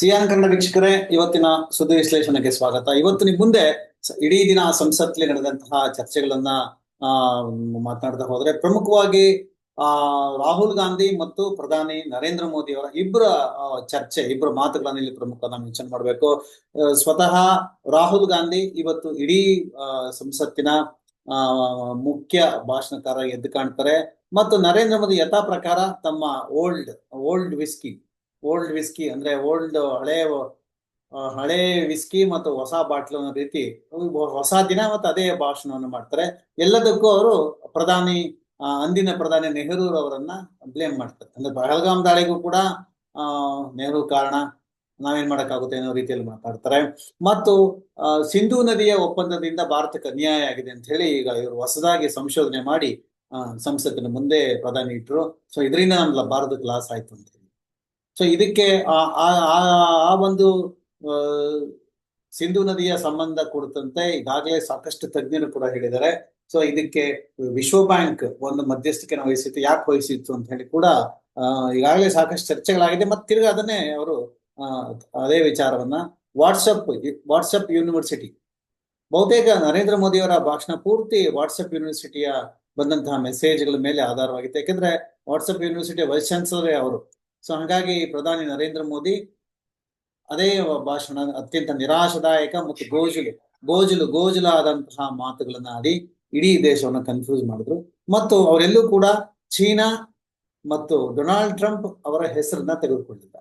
Xi'an Kannada ವೀಕ್ಷಕರೇ, ಇವತ್ತಿನ ಸುದ್ದಿ ವಿಶ್ಲೇಷಣೆಗೆ ಸ್ವಾಗತ. ಇವತ್ತು ನಿಮ್ ಮುಂದೆ ಇಡೀ ದಿನ ಸಂಸತ್ಲಿ ನಡೆದಂತಹ ಚರ್ಚೆಗಳನ್ನ, ಆ, ಮಾತನಾಡ್ತಾ ಹೋದ್ರೆ ಪ್ರಮುಖವಾಗಿ, ಆ, ರಾಹುಲ್ ಗಾಂಧಿ ಮತ್ತು ಪ್ರಧಾನಿ ನರೇಂದ್ರ ಮೋದಿ ಅವರ ಇಬ್ಬರ ಚರ್ಚೆ, ಇಬ್ಬರ ಮಾತುಗಳನ್ನ ಇಲ್ಲಿ ಪ್ರಮುಖ ನಾವು ಮೆನ್ಷನ್ ಮಾಡಬೇಕು. ಸ್ವತಃ ರಾಹುಲ್ ಗಾಂಧಿ ಇವತ್ತು ಇಡೀ ಸಂಸತ್ತಿನ ಮುಖ್ಯ ಭಾಷಣಕಾರ ಎದ್ದು ಕಾಣ್ತಾರೆ. ಮತ್ತು ನರೇಂದ್ರ ಮೋದಿ ಯಥಾ ಪ್ರಕಾರ ತಮ್ಮ old old whisky old whisky ಅಂದ್ರೆ ಓಲ್ಡ್ ಹಳೆ ಹಳೆ ವಿಸ್ಕಿ ಮತ್ತು ಹೊಸ ಬಾಟ್ಲು ಅನ್ನೋ ರೀತಿ ಹೊಸ ದಿನ ಮತ್ತು ಅದೇ ಭಾಷಣವನ್ನು ಮಾಡ್ತಾರೆ. ಎಲ್ಲದಕ್ಕೂ ಅವರು ಪ್ರಧಾನಿ ಅಂದಿನ ಪ್ರಧಾನಿ ನೆಹರೂರವರನ್ನ ಬ್ಲೇಮ್ ಮಾಡ್ತಾರೆ. ಅಂದ್ರೆ ಪಹಲ್ಗಾಮ್ ದಾಳಿಗೂ ಕೂಡ ನೆಹರು ಕಾರಣ. ನಾವೇನ್ ಮಾಡಕ್ಕಾಗುತ್ತೆ ಅನ್ನೋ ರೀತಿಯಲ್ಲಿ ಮಾತಾಡ್ತಾರೆ. ಮತ್ತು ಸಿಂಧೂ ನದಿಯ ಒಪ್ಪಂದದಿಂದ ಭಾರತಕ್ಕೆ ಅನ್ಯಾಯ ಆಗಿದೆ ಅಂತ ಹೇಳಿ ಈಗ ಇವರು ಹೊಸದಾಗಿ ಸಂಶೋಧನೆ ಮಾಡಿ ಸಂಸತ್ತಿನ ಮುಂದೆ ಪ್ರಧಾನಿ ಇಟ್ರು. ಸೊ ಇದರಿಂದ ನಮ್ಮ ಭಾರತಕ್ಕೆ ಲಾಸ್ ಆಯ್ತು ಅಂತ ಸೊ ಇದಕ್ಕೆ ಆ ಒಂದು ಸಿಂಧು ನದಿಯ ಸಂಬಂಧ ಕುರಿತಂತೆ ಈಗಾಗಲೇ ಸಾಕಷ್ಟು ತಜ್ಞರು ಕೂಡ ಹೇಳಿದ್ದಾರೆ. ಸೊ ಇದಕ್ಕೆ ವಿಶ್ವ ಬ್ಯಾಂಕ್ ಒಂದು ಮಧ್ಯಸ್ಥಿಕೆನ ವಹಿಸಿತ್ತು. ಯಾಕೆ ವಹಿಸಿತ್ತು ಅಂತ ಹೇಳಿ ಕೂಡ ಈಗಾಗಲೇ ಸಾಕಷ್ಟು ಚರ್ಚೆಗಳಾಗಿದೆ. ಮತ್ತೆ ತಿರ್ಗಿ ಅದನ್ನೇ ಅವರು ಅದೇ ವಿಚಾರವನ್ನ ವಾಟ್ಸಪ್ ವಾಟ್ಸಪ್ ಯೂನಿವರ್ಸಿಟಿ ಬಹುತೇಕ ನರೇಂದ್ರ ಮೋದಿಯವರ ಭಾಷಣ ಪೂರ್ತಿ ವಾಟ್ಸಪ್ ಯೂನಿವರ್ಸಿಟಿಯ ಬಂದಂತಹ ಮೆಸೇಜ್ಗಳ ಮೇಲೆ ಆಧಾರವಾಗಿತ್ತು ಯಾಕಂದ್ರೆ ವಾಟ್ಸಪ್ ಯೂನಿವರ್ಸಿಟಿ ವೈಸ್ ಚಾನ್ಸಲರೇ ಅವರು. ಸೊ ಹಾಗಾಗಿ ಪ್ರಧಾನಿ ನರೇಂದ್ರ ಮೋದಿ ಅದೇ ಭಾಷಣ ಅತ್ಯಂತ ನಿರಾಶದಾಯಕ ಮತ್ತು ಗೋಜಲು ಗೋಜಲು, ಗೋಜುಲಾದಂತಹ ಮಾತುಗಳನ್ನ ಆಡಿ ಇಡೀ ದೇಶವನ್ನು ಕನ್ಫ್ಯೂಸ್ ಮಾಡಿದ್ರು. ಮತ್ತು ಅವರೆಲ್ಲೂ ಕೂಡ ಚೀನಾ ಮತ್ತು ಡೊನಾಲ್ಡ್ ಟ್ರಂಪ್ ಅವರ ಹೆಸರನ್ನ ತೆಗೆದುಕೊಳ್ಳಿಲ್ಲ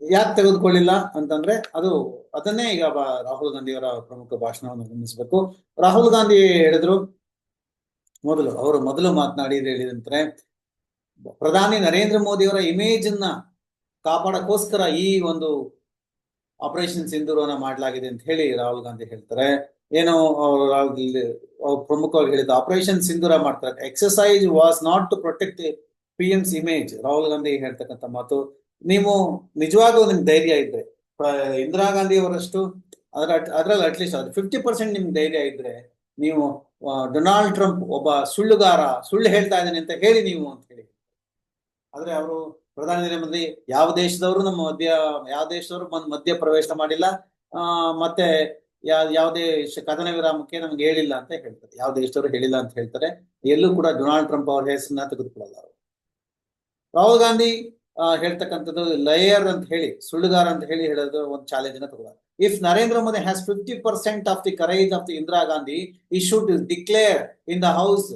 ಯಾಕೆ ತೆಗೆದುಕೊಳ್ಳಿಲ್ಲ ಅಂತಂದ್ರೆ ಅದು ಅದನ್ನೇ ಈಗ ರಾಹುಲ್ ಗಾಂಧಿಯವರ ಪ್ರಮುಖ ಭಾಷಣವನ್ನು ಗಮನಿಸಬೇಕು. ರಾಹುಲ್ ಗಾಂಧಿ ಹೇಳಿದ್ರು, ಮೊದಲು, ಅವರು ಮೊದಲು ಮಾತನಾಡಿ ಹೇಳಿದಂತೆ ಪ್ರಧಾನಿ ನರೇಂದ್ರ ಮೋದಿ ಅವರ ಇಮೇಜ್ ಅನ್ನ ಕಾಪಾಡಕ್ಕೋಸ್ಕರ ಈ ಒಂದು ಆಪರೇಷನ್ ಸಿಂಧೂರವನ್ನ ಮಾಡಲಾಗಿದೆ ಅಂತ ಹೇಳಿ ರಾಹುಲ್ ಗಾಂಧಿ ಹೇಳ್ತಾರೆ. ಏನು ಅವ್ರು ಪ್ರಮುಖವಾಗಿ ಹೇಳಿದ್ದು ಆಪರೇಷನ್ ಸಿಂಧೂರ ಮಾಡ್ತಾರೆ. Exercise was not to protect P M's image Rahul Gandhi ಹೇಳ್ತಕ್ಕಂಥ ಮಾತು. ನೀವು ನಿಜವಾಗ್ಲೂ ನಿಮ್ಗೆ ಧೈರ್ಯ ಇದ್ರೆ ಇಂದಿರಾ ಗಾಂಧಿ ಅವರಷ್ಟು, ಅದ್ರ, ಅದ್ರಲ್ಲಿ ಅಟ್ಲೀಸ್ಟ್ ಅದು ಫಿಫ್ಟಿ ಪರ್ಸೆಂಟ್ ನಿಮ್ಗೆ ಧೈರ್ಯ ಇದ್ರೆ ನೀವು ಡೊನಾಲ್ಡ್ ಟ್ರಂಪ್ ಒಬ್ಬ ಸುಳ್ಳುಗಾರ, ಸುಳ್ಳು ಹೇಳ್ತಾ ಇದ್ದಾನೆ ಅಂತ ಹೇಳಿ ನೀವು ಅಂತ ಹೇಳಿ. ಆದ್ರೆ ಅವರು ಪ್ರಧಾನಿ ನರೇಂದ್ರ ಮೋದಿ ಯಾವ ದೇಶದವರು ನಮ್ಮ ಮಧ್ಯ, ಯಾವ ದೇಶದವರು ಬಂದ್ ಮಧ್ಯ ಪ್ರವೇಶ ಮಾಡಿಲ್ಲ, ಆ, ಮತ್ತೆ ಯಾವ ಯಾವುದೇ ಕದನ ವಿರಾಮಕ್ಕೆ ನಮ್ಗೆ ಹೇಳಿಲ್ಲ ಅಂತ ಹೇಳ್ತಾರೆ. ಯಾವ ದೇಶದವರು ಹೇಳಿಲ್ಲ ಅಂತ ಹೇಳ್ತಾರೆ. ಎಲ್ಲೂ ಕೂಡ ಡೊನಾಲ್ಡ್ ಟ್ರಂಪ್ ಅವ್ರ ಹೆಸರನ್ನ ತೆಗೆದುಕೊಳ್ಳಲ್ಲ ಅವರು. ರಾಹುಲ್ ಗಾಂಧಿ ಹೇಳ್ತಕ್ಕಂಥದ್ದು ಲಯರ್ ಅಂತ ಹೇಳಿ, ಸುಳ್ಳುಗಾರ ಅಂತ ಹೇಳಿ ಹೇಳೋದು ಒಂದು ಚಾಲೆಂಜ್ ಅನ್ನ ತಗೊಳ್ಳ if Narendra Modi has fifty percent of the courage of the Indira Gandhi he should declare in the house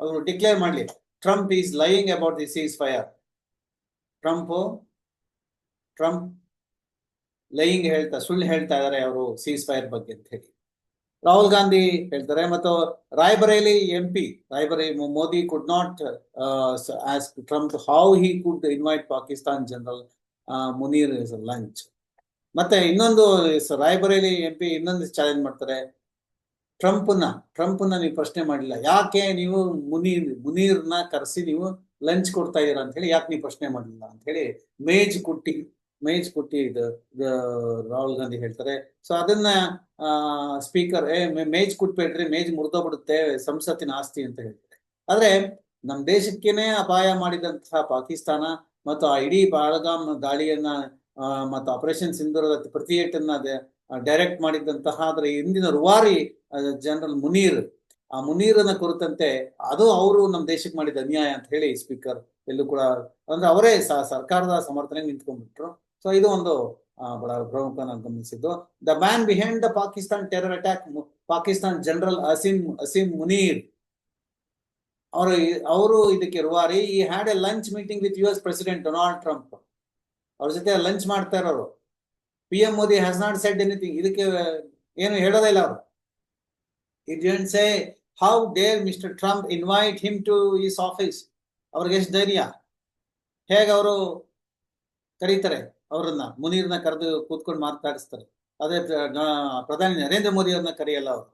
ಅವರು ಡಿಕ್ಲೇರ್ ಮಾಡ್ಲಿ Trump is lying about the ceasefire Trump Trump lying ಹೇಳ್ತಾ, ಸುಳ್ಳು ಹೇಳ್ತಾ ಇದ್ದಾರೆ ಅವರು ಸೀಸ್ ಫೈರ್ ಬಗ್ಗೆ ಅಂತ ಹೇಳಿ. ರಾಹುಲ್ ಗಾಂಧಿ ಹೇಳ್ತಾರೆ ಮತ್ತು Raebareli M P Raebareli Modi could not ask Trump how he could invite Pakistan general Munir lunch ಮತ್ತೆ ಇನ್ನೊಂದು ರಾಯ್ಬರೇಲಿ ಎಂ ಪಿ ಇನ್ನೊಂದು ಚಾಲೆಂಜ್ ಮಾಡ್ತಾರೆ. ಟ್ರಂಪ್ನ ಟ್ರಂಪ್ನ ನೀವು ಪ್ರಶ್ನೆ ಮಾಡಿಲ್ಲ. ಯಾಕೆ ನೀವು ಮುನೀರ್ ಮುನೀರ್ನ ಕರೆಸಿ ನೀವು ಲಂಚ್ ಕೊಡ್ತಾ ಇದೀರಾ ಅಂತ ಹೇಳಿ, ಯಾಕೆ ನೀವು ಪ್ರಶ್ನೆ ಮಾಡಲಿಲ್ಲ ಅಂತ ಹೇಳಿ ಮೇಜ್ ಕುಟ್ಟಿ ಮೇಜ್ ಕುಟ್ಟಿ ಇದು ರಾಹುಲ್ ಗಾಂಧಿ ಹೇಳ್ತಾರೆ. ಸೊ ಅದನ್ನ ಸ್ಪೀಕರ್ ಏ ಮೇಜ್ ಕುಟ್ಬೇಡ್ರಿ, ಮೇಜ್ ಮುರಿದೋಗ್ಬಿಡುತ್ತೆ, ಸಂಸತ್ತಿನ ಆಸ್ತಿ ಅಂತ ಹೇಳ್ತಾರೆ. ಆದ್ರೆ ನಮ್ಮ ದೇಶಕ್ಕೇನೆ ಅಪಾಯ ಮಾಡಿದಂತಹ ಪಾಕಿಸ್ತಾನ ಮತ್ತು ಆ ಇಡೀ ಬಾಳಗಾಮ್ ದಾಳಿಯನ್ನ ಮತ್ತು ಆಪರೇಷನ್ ಸಿಂಧೂರದ ಪ್ರತಿಯೇಟನ್ನ ಡೈರೆಕ್ಟ್ ಮಾಡಿದಂತಹ ಅದರ ಹಿಂದಿನ ರುವಾರಿ ಜನರಲ್ ಮುನೀರ್ ಆ ಮುನೀರನ ಕುರಿತಂತೆ ಅದು ಅವರು ನಮ್ಮ ದೇಶಕ್ಕೆ ಮಾಡಿದ ಅನ್ಯಾಯ ಅಂತ ಹೇಳಿ ಸ್ಪೀಕರ್ ಎಲ್ಲೂ ಕೂಡ ಅಂದ್ರೆ ಅವರೇ ಸರ್ಕಾರದ ಸಮರ್ಥನೆ ನಿಂತ್ಕೊಂಡ್ಬಿಟ್ರು. ಸೊ ಇದು ಒಂದು ಬಹಳ ಪ್ರಮುಖ ನಾನು ಗಮನಿಸಿದ್ದು. The man behind the Pakistan terror attack Pakistan general Asim Asim Munir ಅವರು ಅವರು ಇದಕ್ಕೆ ರುವಾರಿ he had a lunch meeting with U S president Donald Trump ಅವ್ರ ಜೊತೆ ಲಂಚ್ ಮಾಡ್ತಾ ಇರೋರು. P M Modi has not said anything ಇದಕ್ಕೆ ಏನು ಹೇಳೋದೇ ಇಲ್ಲ ಅವರು. It say how dare mister Trump invite him to his office ಅವ್ರಿಗೆ ಎಷ್ಟು ಧೈರ್ಯ? ಹೇಗೆ ಅವರು ಕರೀತಾರೆ ಅವರನ್ನ? ಮುನೀರ್ನ ಕರೆದು ಕೂತ್ಕೊಂಡು ಮಾತಾಡಿಸ್ತಾರೆ. ಅದೇ ಪ್ರಧಾನಿ ನರೇಂದ್ರ ಮೋದಿ ಅವ್ರನ್ನ ಕರೆಯಲ್ಲ ಅವರು.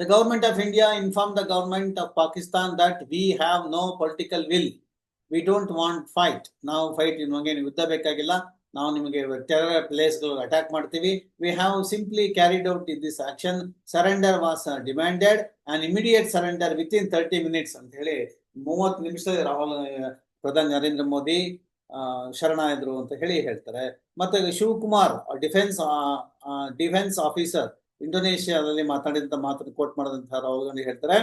The government of India inform the government of Pakistan that we have no political will we don't want fight ನಾವು ಫೈಟ್ ನಿಮಗೆ ಯುದ್ಧ ಬೇಕಾಗಿಲ್ಲ. ನಾವು ನಿಮಗೆ ಟೆರರ್ ಪ್ಲೇಸ್ಗಳು ಅಟ್ಯಾಕ್ ಮಾಡ್ತೀವಿ. We have simply carried out in this action surrender was demanded and immediate surrender within thirty minutes ಅಂತ ಹೇಳಿ ಮೂವತ್ತು ನಿಮಿಷದಲ್ಲಿ ರಾಹುಲ್ ಪ್ರಧಾನಿ ನರೇಂದ್ರ ಮೋದಿ ಶರಣಾದ್ರು ಅಂತ ಹೇಳಿ ಹೇಳ್ತಾರೆ. ಮತ್ತೆ ಶಿವಕುಮಾರ್ ಡಿಫೆನ್ಸ್ ಡಿಫೆನ್ಸ್ ಆಫೀಸರ್ ಇಂಡೋನೇಷ್ಯಾದಲ್ಲಿ ಮಾತಾಡಿದಂತ ಮಾತನ್ನು ಕೋಟ್ ಮಾಡಿದಂತಹ ರಾಹುಲ್ ಗಾಂಧಿ ಹೇಳ್ತಾರೆ.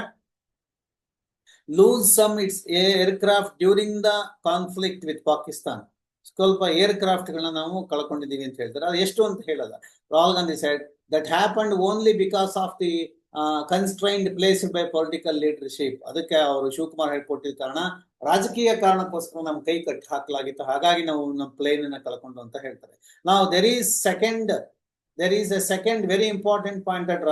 Lose some its aircraft during the conflict with Pakistan ಸ್ವಲ್ಪ ಏರ್ ಗಳನ್ನ ನಾವು ಕಳ್ಕೊಂಡಿದ್ದೀವಿ ಅಂತ ಹೇಳ್ತಾರೆ. ಅದು ಎಷ್ಟು ಅಂತ ಹೇಳಲ್ಲ. Rahul Gandhi said that happened only because of the constrained place by political leadership ಅದಕ್ಕೆ ಅವರು ಶಿವಕುಮಾರ್ ಹೇಳ್ಕೊಟ್ಟಿದ್ದ ಕಾರಣ, ರಾಜಕೀಯ ಕಾರಣಕ್ಕೋಸ್ಕರ ನಮ್ಮ ಕೈ ಕಟ್ಟಿ ಹಾಕಲಾಗಿತ್ತು. ಹಾಗಾಗಿ ನಾವು ನಮ್ಮ ಪ್ಲೇನ್ ಅನ್ನ ಕಳ್ಕೊಂಡು ಅಂತ ಹೇಳ್ತಾರೆ. ನಾವು there is second there is a second very important point that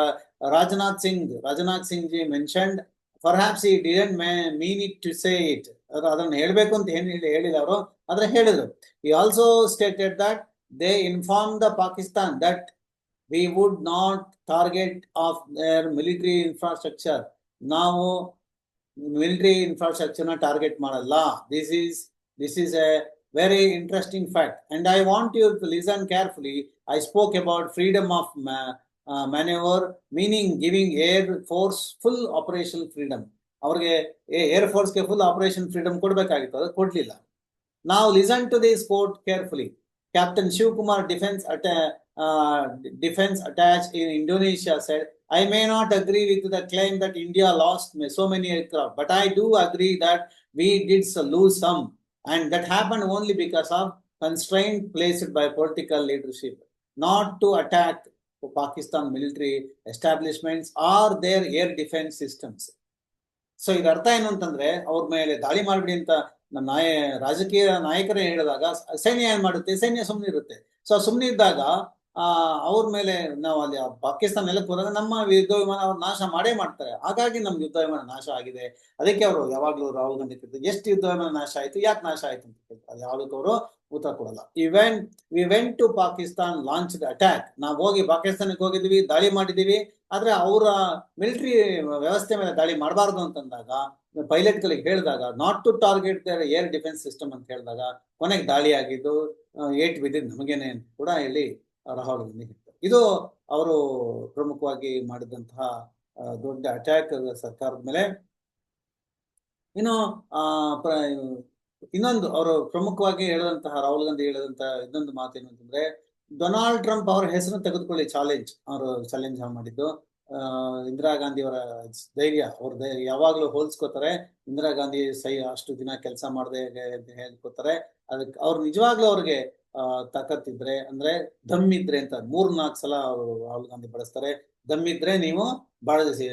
Rajnath Singh Rajnath Singh ji mentioned perhaps he didn't mean it to say it ಅದನ್ನ ಹೇಳ್ಬೇಕು ಅಂತ ಏನು ಹೇಳಿ, ಹೇಳಿಲ್ಲ ಅವರು. ಆದ್ರೆ ಹೇಳಿದ್ರು he also stated that they inform the Pakistan that we would not target of their military infrastructure ನಾವು ಮಿಲಿಟರಿ ಇನ್ಫ್ರಾಸ್ಟ್ರಕ್ಚರ್ನ ಟಾರ್ಗೆಟ್ ಮಾಡಲ್ಲ. This is this is a very interesting fact and I want you to listen carefully I spoke about freedom of manoeuvre meaning giving air force full operation freedom ಅವ್ರಿಗೆ air ಫೋರ್ಸ್ಗೆ full operation freedom ಕೊಡಬೇಕಾಗಿತ್ತು. ಅದು ಕೊಡ್ಲಿಲ್ಲ. ನಾವು listen to this court carefully captain Shivakumar defence at defence attache in Indonesia said I may not agree with the claim that India lost ma- so many aircraft, but I do agree that we did so lose some, and that happened only because of constraint placed by political leadership, not to attack Pakistan military establishments or their air defense systems. So ಇದ್ರ ಅರ್ಥ ಏನು ಅಂತಂದ್ರೆ ಅವ್ರ ಮೇಲೆ ದಾಳಿ ಮಾಡ್ಬಿಡಿ ಅಂತ ನಮ್ಮ ನಾಯ ರಾಜಕೀಯ ನಾಯಕರೇ ಹೇಳಿದಾಗ ಸೈನ್ಯ ಏನ್ ಮಾಡುತ್ತೆ? ಸೈನ್ಯ ಸುಮ್ಮನೆ ಇರುತ್ತೆ ಸೊ ಸುಮ್ಮನೆ ಇದ್ದಾಗ ಆ, ಅವ್ರ ಮೇಲೆ ನಾವು ಅಲ್ಲಿ ಪಾಕಿಸ್ತಾನ ನೆಲಕ್ಕೆ ಹೋದಾಗ ನಮ್ಮ ಯುದ್ಧ ವಿಮಾನ ಅವ್ರು ನಾಶ ಮಾಡೇ ಮಾಡ್ತಾರೆ. ಹಾಗಾಗಿ ನಮ್ ಯುದ್ಧ ವಿಮಾನ ನಾಶ ಆಗಿದೆ. ಅದಕ್ಕೆ ಅವರು ಯಾವಾಗ್ಲೂ ರಾಹುಲ್ ಗಾಂಧಿ ಕೇಳ್ತಾರೆ ಎಷ್ಟು ಯುದ್ಧ ವಿಮಾನ ನಾಶ ಆಯ್ತು, ಯಾಕೆ ನಾಶ ಆಯ್ತು? ಅಂತ ಕೇಳ್ತಾರೆ ಯಾವುದಕ್ಕೂ ಅವರು ಉತ್ತರ ಕೊಡಲ್ಲ. Event we went to Pakistan launch attack ನಾವು ಹೋಗಿ ಪಾಕಿಸ್ತಾನಕ್ಕೆ ಹೋಗಿದ್ವಿ, ದಾಳಿ ಮಾಡಿದೀವಿ. ಆದ್ರೆ ಅವರ ಮಿಲಿಟರಿ ವ್ಯವಸ್ಥೆ ಮೇಲೆ ದಾಳಿ ಮಾಡಬಾರ್ದು ಅಂತಂದಾಗ, ಪೈಲಟ್ ಗಳಿಗೆ ಹೇಳಿದಾಗ not to target their air defence system ಅಂತ ಹೇಳಿದಾಗ, ಕೊನೆಗೆ ದಾಳಿ ಆಗಿದ್ದು ಏಟ್ ಬಿದ್ದಿದ್ದು ನಮಗೇನೆ ಕೂಡ ಇಲ್ಲಿ ರಾಹುಲ್ ಗಾಂಧಿ ಹೇಳ್ತಾರೆ ಇದು ಅವರು ಪ್ರಮುಖವಾಗಿ ಮಾಡಿದಂತಹ ದೊಡ್ಡ ಅಟ್ಯಾಕ್ ಸರ್ಕಾರದ ಮೇಲೆ. ಇನ್ನು, ಆ ಇನ್ನೊಂದು ಅವರು ಪ್ರಮುಖವಾಗಿ ಹೇಳಿದಂತಹ, ರಾಹುಲ್ ಗಾಂಧಿ ಹೇಳಿದಂತಹ ಇನ್ನೊಂದು ಮಾತು ಏನು ಅಂತಂದ್ರೆ, ಡೊನಾಲ್ಡ್ ಟ್ರಂಪ್ ಅವರ ಹೆಸರು ತೆಗೆದುಕೊಳ್ಳಿ, ಚಾಲೆಂಜ್. ಅವರು ಚಾಲೆಂಜ್ ಮಾಡಿದ್ದು. ಇಂದಿರಾ ಗಾಂಧಿ ಅವರ ಧೈರ್ಯ, ಅವ್ರ ಧೈರ್ಯ ಯಾವಾಗ್ಲೂ ಹೋಲ್ಸ್ಕೋತಾರೆ. ಇಂದಿರಾ ಗಾಂಧಿ ಸೈ ಅಷ್ಟು ದಿನ ಕೆಲಸ ಮಾಡದೆ, ಹೇಳ್ಕೋತಾರೆ. ಅದಕ್ಕೆ ಅವ್ರು ನಿಜವಾಗ್ಲೂ ಅವ್ರಿಗೆ ತಾಕತ್ತಿದ್ರೆ, ಅಂದ್ರೆ ದಮ್ ಇದ್ರೆ ಅಂತ ಮೂರ್ ನಾಲ್ಕು ಸಲ ರಾಹುಲ್ ಗಾಂಧಿ ಬಳಸ್ತಾರೆ. ದಮ್ ಇದ್ರೆ ನೀವು ಬಳಸಿ,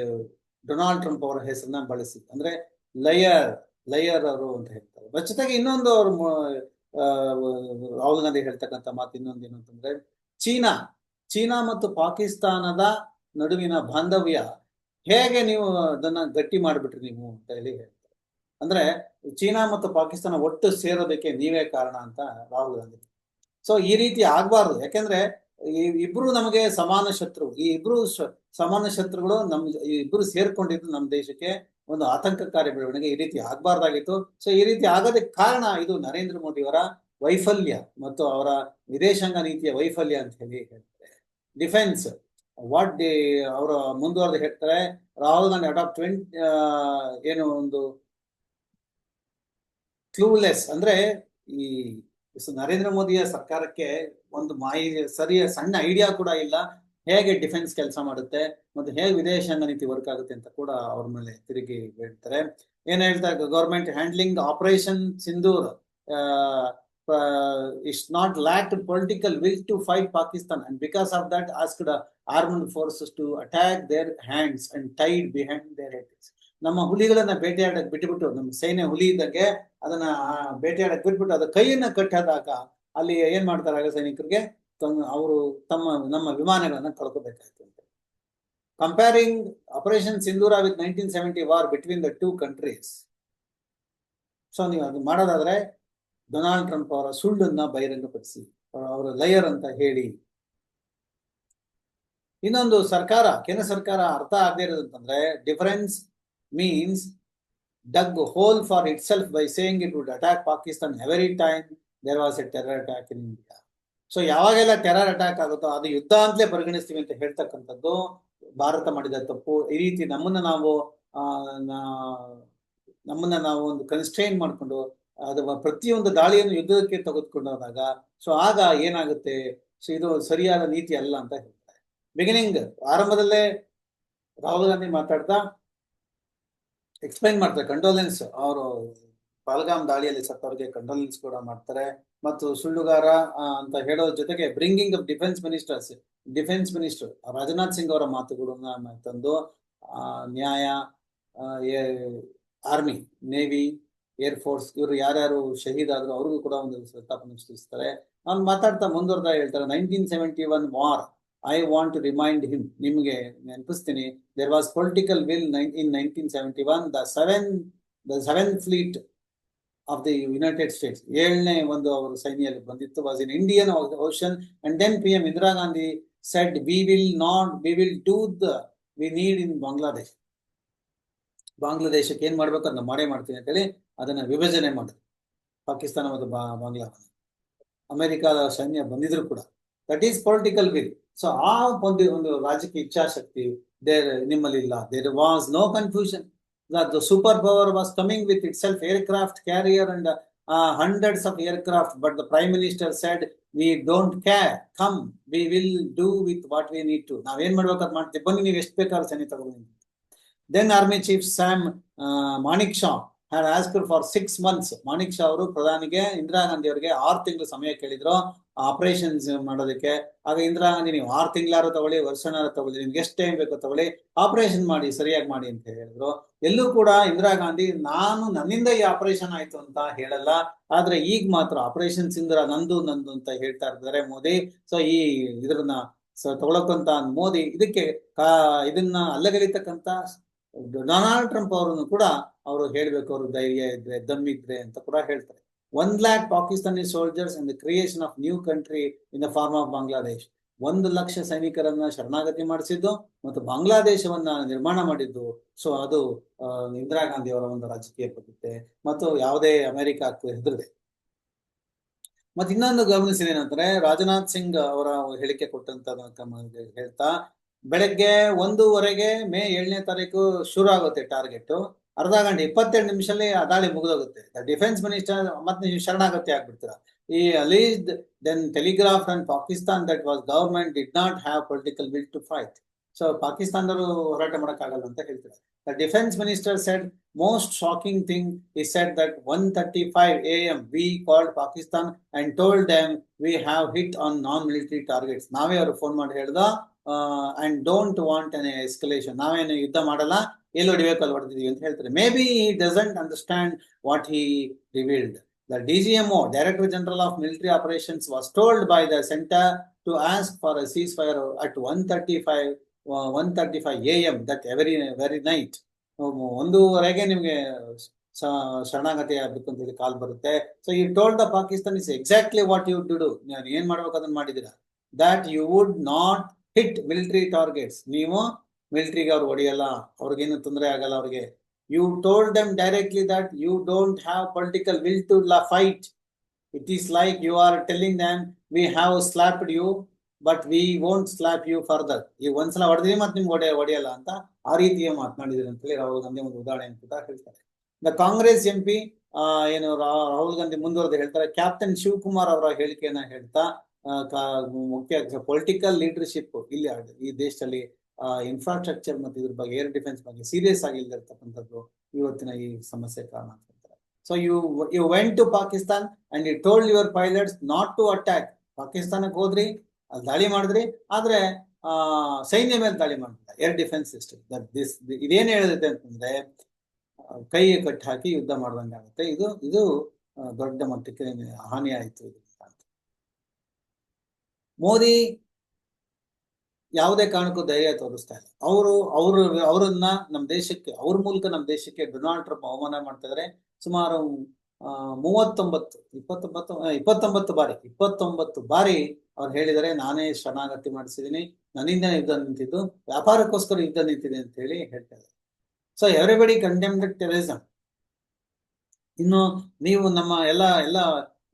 ಡೊನಾಲ್ಡ್ ಟ್ರಂಪ್ ಅವರ ಹೆಸರನ್ನ ಬಳಸಿ. ಅಂದ್ರೆ ಲಯರ್ ಲಯರ್ ಅವರು ಅಂತ ಹೇಳ್ತಾರೆ. ಜೊತೆಗೆ ಇನ್ನೊಂದು ಅವರು ರಾಹುಲ್ ಗಾಂಧಿ ಹೇಳ್ತಕ್ಕಂತ ಮಾತು ಇನ್ನೊಂದು ಏನು ಅಂತಂದ್ರೆ, ಚೀನಾ ಚೀನಾ ಮತ್ತು ಪಾಕಿಸ್ತಾನದ ನಡುವಿನ ಬಾಂಧವ್ಯ ಹೇಗೆ ನೀವು ಅದನ್ನ ಗಟ್ಟಿ ಮಾಡಿಬಿಟ್ರಿ ನೀವು ಅಂತ ಹೇಳಿ ಹೇಳ್ತಾರೆ. ಅಂದ್ರೆ ಚೀನಾ ಮತ್ತು ಪಾಕಿಸ್ತಾನ ಒಟ್ಟು ಸೇರೋದಕ್ಕೆ ನೀವೇ ಕಾರಣ ಅಂತ ರಾಹುಲ್ ಗಾಂಧಿ ಸೊ ಈ ರೀತಿ ಆಗ್ಬಾರ್ದು. ಯಾಕೆಂದ್ರೆ, ಈ ಇಬ್ರು ನಮಗೆ ಸಮಾನ ಶತ್ರು. ಈ ಇಬ್ರು ಸಮಾನ ಶತ್ರುಗಳು ನಮ್ ಇಬ್ರು ಸೇರ್ಕೊಂಡಿದ್ದು ನಮ್ಮ ದೇಶಕ್ಕೆ ಒಂದು ಆತಂಕಕಾರಿ ಬೆಳವಣಿಗೆ ಈ ರೀತಿ ಆಗ್ಬಾರ್ದಾಗಿತ್ತು. ಸೊ ಈ ರೀತಿ ಆಗೋದಕ್ಕೆ ಕಾರಣ ಇದು ನರೇಂದ್ರ ಮೋದಿ ಅವರ ವೈಫಲ್ಯ ಮತ್ತು ಅವರ ವಿದೇಶಾಂಗ ನೀತಿಯ ವೈಫಲ್ಯ ಅಂತ ಹೇಳಿ ಹೇಳ್ತಾರೆ. ಡಿಫೆನ್ಸ್ ವಾಟ್ ಡಿ ಅವರ ಮುಂದುವರೆದು ಹೇಳ್ತಾರೆ, ರಾಹುಲ್ ಗಾಂಧಿ ಅಡಾಪ್ಟ್ ಟ್ವೆಂಟಿ ಏನು ಒಂದು ಕ್ಲೂಲೆಸ್ ಅಂದ್ರೆ ಈ ಸ- ನರೇಂದ್ರ ಮೋದಿಯ ಸರ್ಕಾರಕ್ಕೆ ಒಂದು ಮಾಹಿತಿ ಸರಿಯ ಸಣ್ಣ ಐಡಿಯಾ ಕೂಡ ಇಲ್ಲ. ಹೇಗೆ ಡಿಫೆನ್ಸ್ ಕೆಲಸ ಮಾಡುತ್ತೆ ಮತ್ತೆ ಹೇಗೆ ವಿದೇಶಾಂಗ ನೀತಿ ವರ್ಕ್ ಆಗುತ್ತೆ ಅಂತ ಕೂಡ ಅವ್ರ ಮೇಲೆ ತಿರುಗಿ ಹೇಳ್ತಾರೆ. ಏನ್ ಹೇಳ್ತಾರೆ government handling operation Sindoor it's not lack political will to fight Pakistan and because of that asked armed forces to attack their hands and tied behind their heads ನಮ್ಮ ಹುಲಿಗಳನ್ನ ಬೇಟೆಯಾಡಕ್ ಬಿಟ್ಟುಬಿಟ್ಟು ನಮ್ಮ ಸೈನ್ಯ ಹುಲಿ ಇದ್ದಂಗೆ ಅದನ್ನ ಬೇಟೆಯಾಡಕ್ ಬಿಟ್ಬಿಟ್ಟು ಅದ ಕೈಯನ್ನ ಕಟ್ಟದಾಗ ಅಲ್ಲಿ ಏನ್ ಮಾಡ್ತಾರೆ ಸೈನಿಕರಿಗೆ? ಅವರು ತಮ್ಮ, ನಮ್ಮ ವಿಮಾನಗಳನ್ನ ಕಳ್ಕೋಬೇಕಾಯ್ತು ಅಂತ. Comparing operation Sindoor with nineteen seventy war between the two countries so ನೀವು ಅದು ಮಾಡೋದಾದ್ರೆ ಡೊನಾಲ್ಡ್ ಟ್ರಂಪ್ ಅವರ ಸುಳ್ಳನ್ನ ಬಹಿರಂಗಪಡಿಸಿ, ಅವರ ಲಯರ್ ಅಂತ ಹೇಳಿ. ಇನ್ನೊಂದು ಸರ್ಕಾರ, ಕೇಂದ್ರ ಸರ್ಕಾರ ಅರ್ಥ ಆಗದೆ ಇರೋದಂತಂದ್ರೆ difference means dug hole for for itself by saying it would attack Pakistan every time there was a terror attack in India so ಯಾವಾಗೆಲ್ಲ terror attack ಆಗುತ್ತೋ ಅದು ಯುದ್ಧ ಅಂತಲೇ ಪರಿಗಣಿಸ್ತೀವಿ ಅಂತ ಹೇಳ್ತಕ್ಕಂಥದ್ದು ಭಾರತ ಮಾಡಿದ ತಪ್ಪು. ಈ ರೀತಿ ನಮ್ಮನ್ನ ನಾವು ನಮ್ಮನ್ನ ನಾವು ಒಂದು ಕನ್ಸ್ಟ್ರೈನ್ ಮಾಡ್ಕೊಂಡು ಅದು ಪ್ರತಿಯೊಂದು ದಾಳಿಯನ್ನು ಯುದ್ಧಕ್ಕೆ ತೆಗೆದುಕೊಂಡು ಹೋದಾಗ ಸೊ, ಆಗ ಏನಾಗುತ್ತೆ? ಸೊ, ಇದು ಸರಿಯಾದ ನೀತಿ ಅಲ್ಲ ಅಂತ ಹೇಳ್ತಾರೆ. ಬಿಗಿನಿಂಗ್ ಆರಂಭದಲ್ಲೇ ರಾಹುಲ್ ಗಾಂಧಿ ಮಾತಾಡ್ತಾ ಎಕ್ಸ್ಪ್ಲೈನ್ ಮಾಡ್ತಾರೆ. ಕಂಡೋಲೆನ್ಸ್ ಅವರು ಪಾಲ್ಗಾಮ್ ದಾಳಿಯಲ್ಲಿ ಸತ್ತವರಿಗೆ ಕಂಡೋಲೆನ್ಸ್ ಕೂಡ ಮಾಡ್ತಾರೆ. ಮತ್ತು ಸುಳ್ಳುಗಾರ ಅಂತ ಹೇಳೋ ಜೊತೆಗೆ bringing of defence ministers defence minister Rajnath Singh ಅವರ ಮಾತುಗಳನ್ನ ತಂದು ನ್ಯಾಯ ಆರ್ಮಿ ನೇವಿ ಏರ್ ಫೋರ್ಸ್ ಇವರು ಯಾರ್ಯಾರು ಶಹೀದ್ ಆದ್ರು ಅವ್ರಿಗೂ ಕೂಡ ಒಂದು ಸಂತಾಪನೆ ಸೃಷ್ಟಿಸ್ತಾರೆ. ಅವ್ನು ಮಾತಾಡ್ತಾ ಮುಂದುವರೆದ ಹೇಳ್ತಾರೆ nineteen seventy one war I want to remind him ನಿಮಗೆ ನೆನಪಿಸ್ತೀನಿ there was political will in nineteen seventy one the seven the seven fleet of the United States ಏಳನೇ ಒಂದು ಅವರು ಸೈನ್ಯದಲ್ಲಿ ಬಂದಿತ್ತು was in Indian ocean and then P M Indira Gandhi said we will not we will do the we need in Bangladesh ಬಾಂಗ್ಲಾದೇಶಕ್ಕೆ ಏನ್ ಮಾಡ್ಬೇಕು? ಅದನ್ನ ಮಾಡೇ ಮಾಡ್ತೀನಿ ಅಂತೇಳಿ ಅದನ್ನ ವಿಭಜನೆ ಮಾಡಿದ್ರು. ಪಾಕಿಸ್ತಾನ ಮತ್ತು ಬಾಂಗ್ಲಾ. ಅಮೆರಿಕಾದ ಸೈನ್ಯ ಬಂದಿದ್ರು ಕೂಡ. That is political will so ಆ ಒಂದು ಒಂದು ರಾಜಕೀಯ ಇಚ್ಛಾಶಕ್ತಿ ದೇರ್ ನಿಮ್ಮಲ್ಲಿ ಇಲ್ಲ. There was no confusion the super power was coming with itself aircraft carrier and hundreds of aircraft but the prime minister said we don't care come we will do with what we need to ನಾವೇನ್ ಮಾಡ್ಬೇಕಾದ್ ಮಾಡ್ತೀವಿ. ಬನ್ನಿ, ನೀವು ಎಷ್ಟು ಬೇಕಾದ್ರೆ ಸೈನ್ಯ ತಗೊಂಡು then army chief Sam Manek Shaw had asked for six months Manek Shaw ಅವರು ಪ್ರಧಾನಿಗೆ, ಇಂದಿರಾ ಗಾಂಧಿ ಅವರಿಗೆ ಆರು ತಿಂಗಳು ಸಮಯ ಕೇಳಿದ್ರು. ಆಪರೇಷನ್ಸ್ ಮಾಡೋದಕ್ಕೆ. ಆಗ ಇಂದಿರಾ ನೀವು ಆರು ತಿಂಗಳಾರು ತಗೊಳ್ಳಿ ವರ್ಷನಾರು ತಗೊಳ್ಳಿ, ನಿಮ್ಗೆ ಎಷ್ಟು ಟೈಮ್ ಬೇಕೋ ತಗೊಳ್ಳಿ ಆಪರೇಷನ್ ಮಾಡಿ, ಸರಿಯಾಗಿ ಮಾಡಿ ಅಂತ ಹೇಳಿದ್ರು. ಎಲ್ಲೂ ಕೂಡ ಇಂದಿರಾ ಗಾಂಧಿ, ನಾನು ನನ್ನಿಂದ ಈ ಆಪರೇಷನ್ ಆಯ್ತು ಅಂತ ಹೇಳಲ್ಲ. ಆದ್ರೆ ಈಗ ಮಾತ್ರ ಆಪರೇಷನ್ ಇಂದಿರಾ ನಂದು ನಂದು ಅಂತ ಹೇಳ್ತಾ ಇದ್ದಾರೆ ಮೋದಿ. ಸೊ ಈ ಇದ್ರನ್ನ ತಗೊಳಕ್ಕಂತ ಮೋದಿ, ಇದಕ್ಕೆ, ಕಾ, ಇದನ್ನ ಅಲ್ಲಗಲಿತಕ್ಕಂತ ಡೊನಾಲ್ಡ್ ಟ್ರಂಪ್ ಅವರನ್ನು ಕೂಡ ಅವರು ಹೇಳ್ಬೇಕು, ಅವರು ಧೈರ್ಯ ಇದ್ರೆ ದಮ್ಮಿದ್ರೆ ಅಂತ ಕೂಡ ಹೇಳ್ತಾರೆ. One lakh Pakistani soldiers and creation of new country in the form of Bangladesh ಒಂದು ಲಕ್ಷ ಸೈನಿಕರನ್ನ ಶರಣಾಗತಿ ಮಾಡಿಸಿದ್ದು ಮತ್ತು ಬಾಂಗ್ಲಾದೇಶವನ್ನ ನಿರ್ಮಾಣ ಮಾಡಿದ್ದು ಸೊ ಅದು ಇಂದಿರಾ ಗಾಂಧಿ ಅವರ ಒಂದು ರಾಜಕೀಯ ಪದ್ಧತಿ ಮತ್ತು ಯಾವುದೇ ಅಮೆರಿಕ ಹೆದರದೆ ಮತ್ತೆ ಇನ್ನೊಂದು ಗಮನಿಸಿದ ಏನಂದ್ರೆ ರಾಜನಾಥ್ ಸಿಂಗ್ ಅವರ ಹೇಳಿಕೆ ಕೊಟ್ಟಂತ ಹೇಳ್ತಾ ಬೆಳಗ್ಗೆ ಒಂದೂವರೆಗೆ ಮೇ ಏಳನೇ ತಾರೀಕು ಶುರು ಆಗುತ್ತೆ ಟಾರ್ಗೆಟ್ ಅರ್ಧ ಗಂಟೆ, ಇಪ್ಪತ್ತೆರಡು ನಿಮಿಷದಲ್ಲಿ ಆ ದಾಳಿ ಮುಗಿದೋಗುತ್ತೆ. ಡಿಫೆನ್ಸ್ ಮಿನಿಸ್ಟರ್ ಮತ್ತೆ ನೀವು ಶರಣಾಗತಿ ಆಗ್ಬಿಡ್ತೀರಾ. He released then Telegraph and Pakistan that was government did not have political will to fight so ಪಾಕಿಸ್ತಾನದವರು ಹೋರಾಟ ಮಾಡೋಕ್ಕಾಗಲ್ಲ ಅಂತ ಹೇಳ್ತಾರೆ the defence minister said most shocking thing he said that one thirty five A M we called Pakistan and told them we have hit on non military targets ನಾವೇ ಅವ್ರು phone ಮಾಡಿ ಹೇಳ್ದ and don't want an escalation ನಾವೇನು ಯುದ್ಧ ಮಾಡಲ್ಲ, ಎಲ್ಲಿ ಹೊಡಿಬೇಕು ಅಲ್ಲಿ ಹೊಡೆದಿದೀವಿ ಅಂತ ಹೇಳ್ತಾರೆ. Maybe he doesn't understand what he revealed the DGMO director general operations was told by the centre to ask for a ceasefire at one thirty five one thirty five A M that every very night ಒಂದೂವರೆಗೆ ನಿಮಗೆ ಶರಣಾಗತಿ ಆಗಬೇಕು ಅಂತ ಹೇಳಿ call ಬರುತ್ತೆ. So he told the Pakistan is exactly what you do ನೀವು ಏನ್ ಮಾಡ್ಬೇಕು ಅದನ್ನ ಮಾಡಿದೀರಾ that you would not hit military targets ನೀವು ಮಿಲಿಟರಿಗೆ ಅವ್ರು ಹೊಡೆಯಲ್ಲ. ಅವ್ರಿಗೇನು ತೊಂದರೆ ಆಗಲ್ಲ ಅವ್ರಿಗೆ. You told them directly that you don't have political will to ಲ fight it is like you are telling then we have slapped you but we won't slap you further ಈಗ ಒಂದ್ಸಲ ಹೊಡೆದ್ರಿ ಮತ್ತೆ ನಿಮ್ಗೆ ಹೊಡೆ, ಹೊಡೆಯಲ್ಲ ಅಂತ ಆ ರೀತಿಯ ಮಾತನಾಡಿದ್ರು ಅಂತ ಹೇಳಿ ರಾಹುಲ್ ಗಾಂಧಿ ಒಂದು ಉದಾಹರಣೆ ಅಂತ ಹೇಳ್ತಾರೆ. ದ ಕಾಂಗ್ರೆಸ್ ಎಂ ಪಿ ಏನು ರಾಹುಲ್ ಗಾಂಧಿ ಮುಂದುವರೆದು ಹೇಳ್ತಾರೆ. ಕ್ಯಾಪ್ಟನ್ ಶಿವಕುಮಾರ್ ಅವರ ಹೇಳಿಕೆಯನ್ನ ಹೇಳ್ತಾ ಮುಖ್ಯ ಪೊಲಿಟಿಕಲ್ ಲೀಡರ್ಶಿಪ್ ಇಲ್ಲಿ ಈ ದೇಶದಲ್ಲಿ ಇನ್ಫ್ರಾಸ್ಟ್ರಕ್ಚರ್ ಮತ್ತು ಇದ್ರ ಬಗ್ಗೆ ಏರ್ ಡಿಫೆನ್ಸ್ ಬಗ್ಗೆ ಸೀರಿಯಸ್ ಆಗಿ ಇರ್ತಕ್ಕಂಥದ್ದು ಇವತ್ತಿನ ಈ ಸಮಸ್ಯೆ ಕಾರಣ ಅಂತ so you you went to Pakistan and you told your pilots not to attack ಪಾಕಿಸ್ತಾನಕ್ಕೆ ಹೋದ್ರಿ, ಅಲ್ಲಿ ದಾಳಿ ಮಾಡಿದ್ರಿ, ಆದ್ರೆ ಸೈನ್ಯ ಮೇಲೆ ದಾಳಿ ಮಾಡಿಲ್ಲ air defence system that this ಇದೇನು ಹೇಳಿದೆ ಅಂತಂದ್ರೆ ಕೈ ಕಟ್ಟಿ ಹಾಕಿ ಯುದ್ಧ ಮಾಡ್ದಂಗೆ ಆಗುತ್ತೆ ಇದು ಇದು ದೊಡ್ಡ ಮಟ್ಟಕ್ಕೆ ಹಾನಿ ಆಯ್ತು ಅಂತ ಮೋದಿ ಯಾವುದೇ ಕಾರಣಕ್ಕೂ ಧೈರ್ಯ ತೋರಿಸ್ತಾ ಇಲ್ಲ. ಅವರು ಅವರು, ಅವರನ್ನ ನಮ್ಮ ದೇಶಕ್ಕೆ, ಅವ್ರ ಮೂಲಕ ನಮ್ಮ ದೇಶಕ್ಕೆ ಡೊನಾಲ್ಡ್ ಟ್ರಂಪ್ ಅವಮಾನ ಮಾಡ್ತಾ ಇದಾರೆ ಸುಮಾರು ಮೂವತ್ತೊಂಬತ್ತು, ಇಪ್ಪತ್ತೊಂಬತ್ತು ಇಪ್ಪತ್ತೊಂಬತ್ತು ಬಾರಿ ಇಪ್ಪತ್ತೊಂಬತ್ತು ಬಾರಿ ಅವ್ರು ಹೇಳಿದರೆ, ನಾನೇ ಶರಣಾಗತಿ ಮಾಡಿಸಿದ್ದೀನಿ ನನ್ನಿಂದ ಯುದ್ಧ ನಿಂತಿದ್ದು. ವ್ಯಾಪಾರಕ್ಕೋಸ್ಕರ ಯುದ್ಧ ನಿಂತಿದೆ ಅಂತ ಹೇಳಿ ಹೇಳ್ತಾ ಇದ್ದಾರೆ ಸೊ ಎವ್ರಿಬಡಿ ಕಂಡೆಮ್ಡ್ ಟೆರರಿಸಮ್ ಇನ್ನು ನೀವು ನಮ್ಮ ಎಲ್ಲ ಎಲ್ಲ,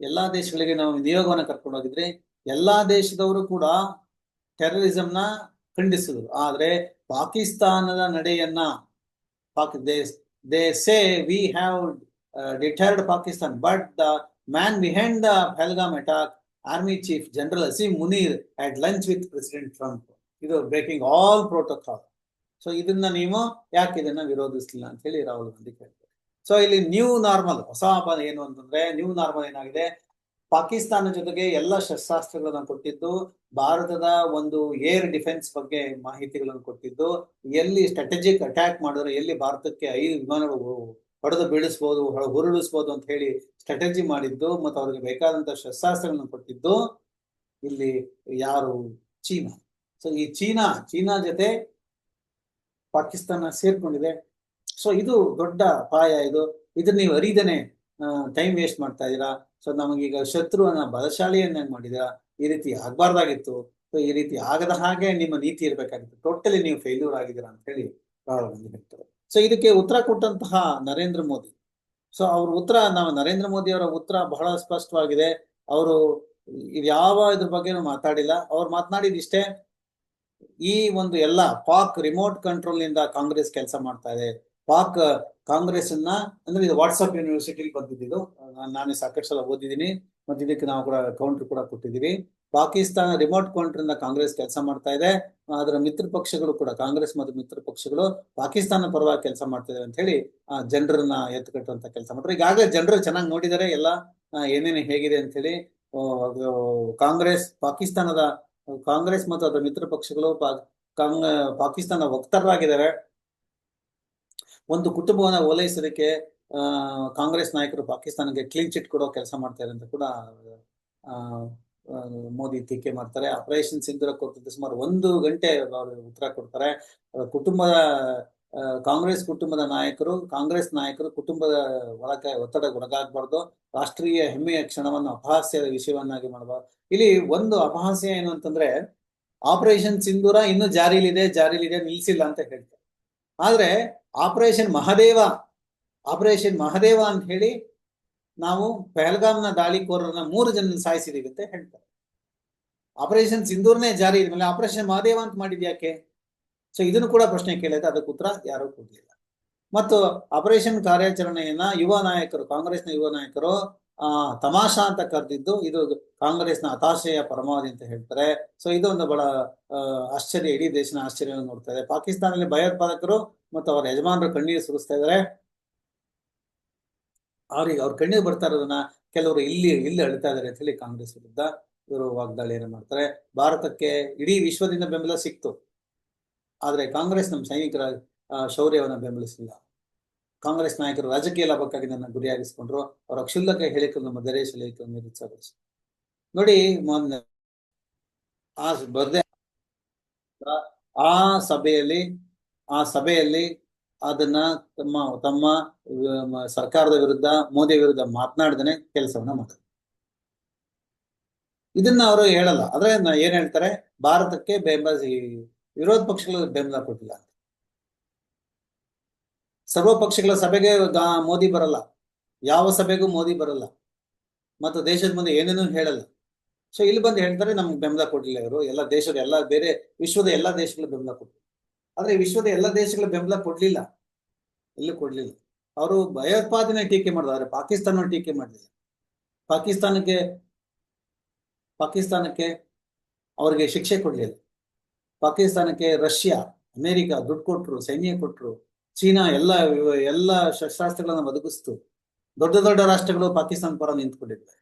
ಎಲ್ಲಾ ದೇಶಗಳಿಗೆ ನಾವು ನಿಯೋಗವನ್ನು ಕರ್ಕೊಂಡು ಹೋಗಿದ್ರೆ ಎಲ್ಲಾ ದೇಶದವರು ಕೂಡ ಟೆರರಿಸಂನ ಖಂಡಿಸಿದ್ರು. ಆದ್ರೆ ಪಾಕಿಸ್ತಾನದ ನಡೆಯನ್ನ they say we have deterred Pakistan, but the man behind the Pahalgam attack, army chief general Asim Munir at lunch with president Trump. ಇದು ಬ್ರೇಕಿಂಗ್ ಆಲ್ ಪ್ರೋಟೋಕಾಲ್. ಸೊ ಇದನ್ನ ನೀವು ಯಾಕೆ ಇದನ್ನ ವಿರೋಧಿಸಲಿಲ್ಲ ಅಂತ ಹೇಳಿ ರಾಹುಲ್ ಗಾಂಧಿ ಕೇಳ್ತಾರೆ. ಸೊ ಇಲ್ಲಿ ನ್ಯೂ ನಾರ್ಮಲ್ ಹೊಸ ಹಬ್ಬ ಏನು ಅಂತಂದ್ರೆ ನ್ಯೂ ನಾರ್ಮಲ್ ಏನಾಗಿದೆ? ಪಾಕಿಸ್ತಾನ ಜೊತೆಗೆ ಎಲ್ಲ ಶಸ್ತ್ರಾಸ್ತ್ರಗಳನ್ನ ಕೊಟ್ಟಿದ್ದು, ಭಾರತದ ಒಂದು ಏರ್ ಡಿಫೆನ್ಸ್ ಬಗ್ಗೆ ಮಾಹಿತಿಗಳನ್ನು ಕೊಟ್ಟಿದ್ದು, ಎಲ್ಲಿ ಸ್ಟ್ರಾಟಜಿಕ್ ಅಟ್ಯಾಕ್ ಮಾಡಿದ್ರೆ ಎಲ್ಲಿ ಭಾರತಕ್ಕೆ ಐದು ವಿಮಾನಗಳು ಹೊಡೆದು ಬೀಳಿಸ್ಬೋದು, ಹೊರ- ಉರುಳಿಸ್ಬೋದು ಅಂತ ಹೇಳಿ ಸ್ಟ್ರಾಟಜಿ ಮಾಡಿದ್ದು ಮತ್ತು ಅವ್ರಿಗೆ ಬೇಕಾದಂತ ಶಸ್ತ್ರಾಸ್ತ್ರಗಳನ್ನು ಕೊಟ್ಟಿದ್ದು ಇಲ್ಲಿ ಯಾರು? ಚೀನಾ. ಸೊ ಈ ಚೀನಾ ಚೀನಾ ಜೊತೆ ಪಾಕಿಸ್ತಾನ ಸೇರ್ಕೊಂಡಿದೆ. ಸೊ ಇದು ದೊಡ್ಡ ಅಪಾಯ ಇದು. ಇದನ್ನ ನೀವು ಅರಿದನೆ ಟೈಮ್ ವೇಸ್ಟ್ ಮಾಡ್ತಾ ಇದೀರಾ ಸೊ ನಮಗೀಗ ಶತ್ರುವನ್ನ ಬಲಶಾಲಿಯನ್ನಾಗಿ ಮಾಡಿದ್ರ ಈ ರೀತಿ ಆಗ್ಬಾರ್ದಾಗಿತ್ತು. ಸೊ ಈ ರೀತಿ ಆಗದ ಹಾಗೆ ನಿಮ್ಮ ನೀತಿ ಇರ್ಬೇಕಾಗಿತ್ತು. ಟೋಟಲಿ ನೀವು ಫೇಲ್ಯೂರ್ ಆಗಿದ್ದೀರಾ ಅಂತ ಹೇಳಿ ರಾಹುಲ್ ಗಾಂಧಿ ಹೇಳ್ತಾರೆ. ಸೊ ಇದಕ್ಕೆ ಉತ್ತರ ಕೊಟ್ಟಂತಹ ನರೇಂದ್ರ ಮೋದಿ. ಸೊ ಅವ್ರ ಉತ್ತರ ನಾವು ನರೇಂದ್ರ ಮೋದಿ ಅವರ ಉತ್ತರ ಬಹಳ ಸ್ಪಷ್ಟವಾಗಿದೆ. ಅವರು ಯಾವ ಇದ್ರ ಬಗ್ಗೆನು ಮಾತಾಡಿಲ್ಲ. ಅವ್ರು ಮಾತನಾಡಿದ ಇಷ್ಟೇ, ಈ ಒಂದು ಎಲ್ಲ ಪಾಕ್ ರಿಮೋಟ್ ಕಂಟ್ರೋಲ್ನಿಂದ ಕಾಂಗ್ರೆಸ್ ಕೆಲಸ ಮಾಡ್ತಾ ಇದೆ. ಪಾಕ್ ಕಾಂಗ್ರೆಸ್ ಅನ್ನ ಅಂದ್ರೆ ಇದು ವಾಟ್ಸಪ್ ಯೂನಿವರ್ಸಿಟಿಲಿ ಬಂದಿದ್ದು. ಇದು ನಾನೇ ಸಾಕಷ್ಟು ಸಲ ಓದಿದ್ದೀನಿ, ಮತ್ತೆ ಇದಕ್ಕೆ ನಾವು ಕೂಡ ಕೌಂಟರ್ ಕೂಡ ಕೊಟ್ಟಿದ್ದೀವಿ. ಪಾಕಿಸ್ತಾನ ರಿಮೋಟ್ ಕೌಂಟ್ರಿಂದ ಕಾಂಗ್ರೆಸ್ ಕೆಲಸ ಮಾಡ್ತಾ ಇದೆ. ಅದರ ಮಿತ್ರ ಪಕ್ಷಗಳು ಕೂಡ, ಕಾಂಗ್ರೆಸ್ ಮತ್ತು ಮಿತ್ರ ಪಕ್ಷಗಳು ಪಾಕಿಸ್ತಾನ ಪರವಾಗಿ ಕೆಲಸ ಮಾಡ್ತಿದೆ ಅಂತ ಹೇಳಿ, ಆ, ಜನರನ್ನ ಎತ್ತುಕಟ್ಟುವಂತ ಕೆಲಸ ಮಾಡ್ತಾರೆ. ಈಗಾಗಲೇ ಜನರು ಚೆನ್ನಾಗಿ ನೋಡಿದ್ದಾರೆ ಎಲ್ಲ ಏನೇನು ಹೇಗಿದೆ ಅಂತ ಹೇಳಿ ಕಾಂಗ್ರೆಸ್, ಪಾಕಿಸ್ತಾನದ, ಕಾಂಗ್ರೆಸ್ ಮತ್ತು ಅದರ ಮಿತ್ರ ಪಕ್ಷಗಳು ಪಾಕಿಸ್ತಾನ ವಕ್ತಾರರಾಗಿದ್ದಾರೆ. ಒಂದು ಕುಟುಂಬವನ್ನ ಓಲೈಸೋದಕ್ಕೆ ಕಾಂಗ್ರೆಸ್ ನಾಯಕರು ಪಾಕಿಸ್ತಾನಕ್ಕೆ ಕ್ಲೀನ್ ಚಿಟ್ ಕೊಡೋ ಕೆಲಸ ಮಾಡ್ತಾರೆ ಅಂತ ಕೂಡ ಮೋದಿ ಟೀಕೆ ಮಾಡ್ತಾರೆ. ಆಪರೇಷನ್ ಸಿಂಧೂರ ಕೊಟ್ಟಿದ್ದು ಸುಮಾರು ಒಂದು ಗಂಟೆ ಅವರು ಉತ್ತರ ಕೊಡ್ತಾರೆ. ಕುಟುಂಬದ ಕಾಂಗ್ರೆಸ್ ಕುಟುಂಬದ ನಾಯಕರು, ಕಾಂಗ್ರೆಸ್ ನಾಯಕರು ಕುಟುಂಬದ ಒಳಗೆ ಒತ್ತಡಕ್ಕೆ ಒಳಗಾಗಬಾರ್ದು. ರಾಷ್ಟ್ರೀಯ ಹೆಮ್ಮೆಯ ಕ್ಷಣವನ್ನು ಅಪಹಾಸ್ಯದ ವಿಷಯವನ್ನಾಗಿ ಮಾಡಬಾರ್ದು. ಇಲ್ಲಿ ಒಂದು ಅಪಹಾಸ್ಯ ಏನು ಅಂತಂದ್ರೆ ಆಪರೇಷನ್ ಸಿಂಧೂರ ಇನ್ನೂ ಜಾರಿಲಿದೆ ಜಾರಿಲಿದೆ, ನಿಲ್ಸಿಲ್ಲ ಅಂತ ಹೇಳ್ತಾರೆ. ಆದ್ರೆ ಆಪರೇಷನ್ ಮಹದೇವ ಆಪರೇಷನ್ ಮಹದೇವ ಅಂತ ಹೇಳಿ ನಾವು ಪೆಹಲ್ಗಾಮ್ನ ದಾಳಿಕೋರರನ್ನ ಮೂರು ಜನ ಸಾಯಿಸಿದೀವಿ ಅಂತ ಹೇಳ್ತಾರೆ. ಆಪರೇಷನ್ ಸಿಂಧೂರ್ನೇ ಜಾರಿ ಇದ್ಮೇಲೆ ಆಪರೇಷನ್ ಮಹದೇವ ಅಂತ ಮಾಡಿದ್ಯಾಕೆ ಸೊ ಇದನ್ನು ಕೂಡ ಪ್ರಶ್ನೆ ಕೇಳಿದ್ರೆ ಅದಕ್ಕೆ ಉತ್ತರ ಯಾರು ಕೊಡಲಿಲ್ಲ. ಮತ್ತು ಆಪರೇಷನ್ ಕಾರ್ಯಾಚರಣೆಯನ್ನ ಯುವ ನಾಯಕರು, ಕಾಂಗ್ರೆಸ್ನ ಯುವ ನಾಯಕರು ಆ, ತಮಾಷಾ ಅಂತ ಕರೆದಿದ್ದು ಇದು ಕಾಂಗ್ರೆಸ್ನ ಹತಾಶೆಯ ಪರಮಾವಧಿ ಅಂತ ಹೇಳ್ತಾರೆ. ಸೊ ಒಂದು ಬಹಳ ಆಶ್ಚರ್ಯ, ಇಡೀ ದೇಶನ ಆಶ್ಚರ್ಯವನ್ನು ನೋಡ್ತಾ ಇದೆ. ಪಾಕಿಸ್ತಾನದಲ್ಲಿ ಭಯೋತ್ಪಾದಕರು ಮತ್ತು ಅವರ ಯಜಮಾನರು ಕಣ್ಣೀರು ಸುರಿಸ್ತಾ ಇದ್ದಾರೆ. ಅವ್ರಿಗೆ, ಅವ್ರ ಕಣ್ಣೀರು ಬರ್ತಾ ಇರೋದನ್ನ ಕೆಲವರು ಇಲ್ಲಿ ಇಲ್ಲಿ ಅಳಿತಾ ಇದ್ದಾರೆ ಅಂತ ಹೇಳಿ ಕಾಂಗ್ರೆಸ್ ವಿರುದ್ಧ ಇವರು ವಾಗ್ದಾಳಿಯನ್ನು ಮಾಡ್ತಾರೆ. ಭಾರತಕ್ಕೆ ಇಡೀ ವಿಶ್ವದಿಂದ ಬೆಂಬಲ ಸಿಕ್ತು. ಆದ್ರೆ ಕಾಂಗ್ರೆಸ್ ನಮ್ಮ ಸೈನಿಕರ ಶೌರ್ಯವನ್ನು ಬೆಂಬಲಿಸಿಲ್ಲ. ಕಾಂಗ್ರೆಸ್ ನಾಯಕರು ರಾಜಕೀಯ ಲಾಭಕ್ಕಾಗಿ ನನ್ನ ಗುರಿಯಾಗಿಸಿಕೊಂಡ್ರು ಅವರ ಕ್ಷುಲ್ಲಕ ಹೇಳಿಕೆಯನ್ನು ಹೇಳಿಕೆಯನ್ನು ನಿರುತ್ಸಾಹಗೊಳಿಸಿ ನೋಡಿ ಆ ಬರ್ದೆ ಆ ಸಭೆಯಲ್ಲಿ ಆ ಸಭೆಯಲ್ಲಿ ಅದನ್ನ ತಮ್ಮ ತಮ್ಮ ಸರ್ಕಾರದ ವಿರುದ್ಧ ಮೋದಿ ವಿರುದ್ಧ ಮಾತನಾಡ್ದೇನೆ ಕೆಲಸವನ್ನ ಮಾಡ್ತಾರೆ. ಇದನ್ನ ಅವರು ಹೇಳಲ್ಲ. ಆದ್ರೆ ಏನ್ ಹೇಳ್ತಾರೆ? ಭಾರತಕ್ಕೆ ಬೆಂಬಲ, ವಿರೋಧ ಪಕ್ಷಗಳು ಬೆಂಬಲ ಕೊಟ್ಟಿಲ್ಲ. ಸರ್ವ ಪಕ್ಷಗಳ ಸಭೆಗೆ ಮೋದಿ ಬರಲ್ಲ. ಯಾವ ಸಭೆಗೂ ಮೋದಿ ಬರಲ್ಲ. ಮತ್ತು ದೇಶದ ಮುಂದೆ ಏನೇನೂ ಹೇಳಲ್ಲ. ಸೊ ಇಲ್ಲಿ ಬಂದು ಹೇಳ್ತಾರೆ ನಮ್ಗೆ ಬೆಂಬಲ ಕೊಡ್ಲಿಲ್ಲ ಇವರು. ಎಲ್ಲ ದೇಶದ ಎಲ್ಲ ಬೇರೆ ವಿಶ್ವದ ಎಲ್ಲ ದೇಶಗಳು ಬೆಂಬಲ ಕೊಟ್ಟರು ಆದ್ರೆ ವಿಶ್ವದ ಎಲ್ಲ ದೇಶಗಳು ಬೆಂಬಲ ಕೊಡ್ಲಿಲ್ಲ. ಎಲ್ಲೂ ಕೊಡ್ಲಿಲ್ಲ. ಅವರು ಭಯೋತ್ಪಾದನೆ ಟೀಕೆ ಮಾಡಿದ್ರೆ. ಪಾಕಿಸ್ತಾನ ಟೀಕೆ ಮಾಡಲಿಲ್ಲ. ಪಾಕಿಸ್ತಾನಕ್ಕೆ ಪಾಕಿಸ್ತಾನಕ್ಕೆ ಅವ್ರಿಗೆ ಶಿಕ್ಷೆ ಕೊಡ್ಲಿಲ್ಲ. ಪಾಕಿಸ್ತಾನಕ್ಕೆ ರಷ್ಯಾ, ಅಮೆರಿಕ ದುಡ್ಡು ಕೊಟ್ರು, ಸೈನ್ಯ ಕೊಟ್ರು. ಚೀನಾ ಎಲ್ಲ ಎಲ್ಲ ಶಸ್ತ್ರಾಸ್ತ್ರಗಳನ್ನ ಒದಗಿಸ್ತು ದೊಡ್ಡ ದೊಡ್ಡ ರಾಷ್ಟ್ರಗಳು ಪಾಕಿಸ್ತಾನ ಪರ ನಿಂತ್ಕೊಂಡಿದ್ದಾರೆ